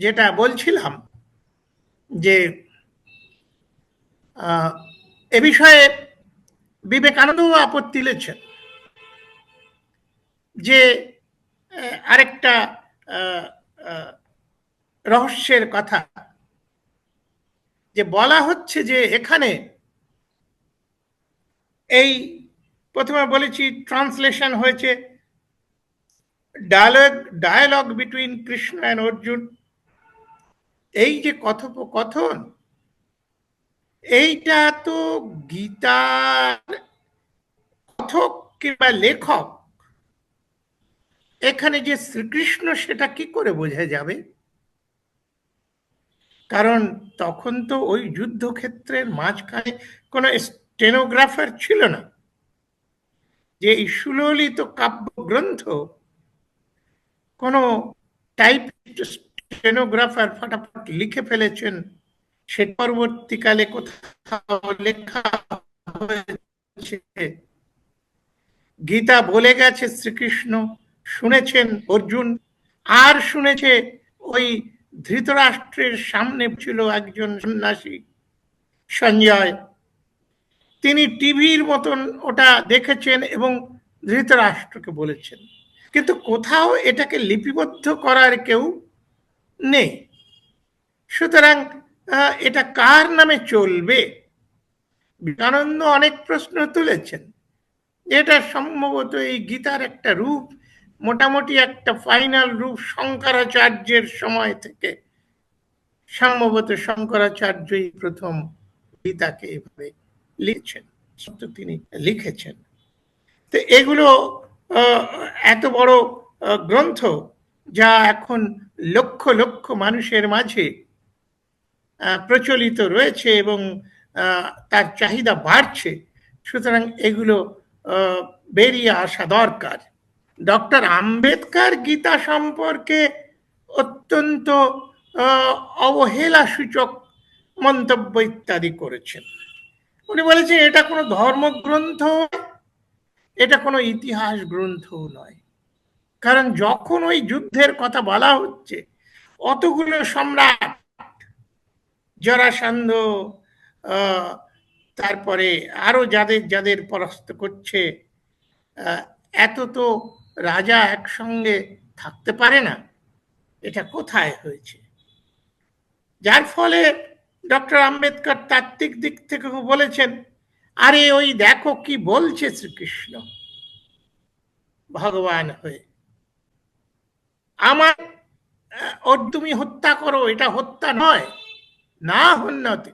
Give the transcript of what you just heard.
যেটা বলছিলাম যে এ বিষয়ে বিবেকানন্দ আপত্তি তুলেছেন যে আরেকটা রহস্যের কথা যে বলা হচ্ছে যে এখানে এই প্রথমে বলেছি ট্রান্সলেশন হয়েছে dialogue dialogue between Krishna and Arjun এই যে কথোপকথন, এইটা তো গীতার কথক কিংবা লেখক, এখানে যে শ্রীকৃষ্ণ সেটা কি করে বোঝা যাবে? কারণ তখন তো ওই যুদ্ধক্ষেত্রের মাঝখানে কোনো স্টেনোগ্রাফার ছিল না। যে এই সুললিত কাব্যগ্রন্থ কোনো টাইপ স্টেনোগ্রাফার ফটাফট লিখে ফেলেছেন। সে পরবর্তীকালে কোথাও লেখা হয়েছে। গীতা বলে গেছে শ্রীকৃষ্ণ, শুনেছেন অর্জুন। আর শুনেছে ওই ধৃতরাষ্ট্রের সামনে ছিল একজন সন্ন্যাসী, সঞ্জয়। তিনি টিভির মতন ওটা দেখেছেন এবং ধৃতরাষ্ট্রকে বলেছেন। কিন্তু কোথাও এটাকে লিপিবদ্ধ করার কেউ নেই। সুতরাং এটা কার নামে চলবে? বিবেকানন্দ অনেক প্রশ্ন তুলেছেন। এটা সম্ভবত এই গীতার একটা রূপ, মোটামুটি একটা ফাইনাল রূপ শঙ্করাচার্যের সময় থেকে। সম্ভবত শঙ্করাচার্যই প্রথম গীতাকে এভাবে লিখছেন তিনি লিখেছেন। তো এগুলো এত বড় গ্রন্থ যা এখন লক্ষ লক্ষ মানুষের মাঝে প্রচলিত রয়েছে এবং তার চাহিদা বাড়ছে। সুতরাং এগুলো বেরিয়ে আসা দরকার। ডক্টর আম্বেদকর গীতা সম্পর্কে অত্যন্ত অবহেলা সূচক মন্তব্য ইত্যাদি করেছেন। উনি বলেছেন, এটা কোনো ধর্মগ্রন্থ, এটা কোনো ইতিহাস গ্রন্থ নয়। কারণ যখন ওই যুদ্ধের কথা বলা হচ্ছে, অতগুলো সম্রাট, জরাসন্ধ তারপরে আরও যাদের যাদের পরাস্ত করছে এত তো রাজা একসঙ্গে থাকতে পারে না। এটা কোথায় হয়েছে? যার ফলে ডক্টর আম্বেদকর তাত্ত্বিক দিক থেকে বলেছেন, আরে ওই দেখো কি বলছে শ্রীকৃষ্ণ। ভগবান হয়ে আমার ওর তুমি হত্যা করো এটা হত্যা নয়। না হন্যতে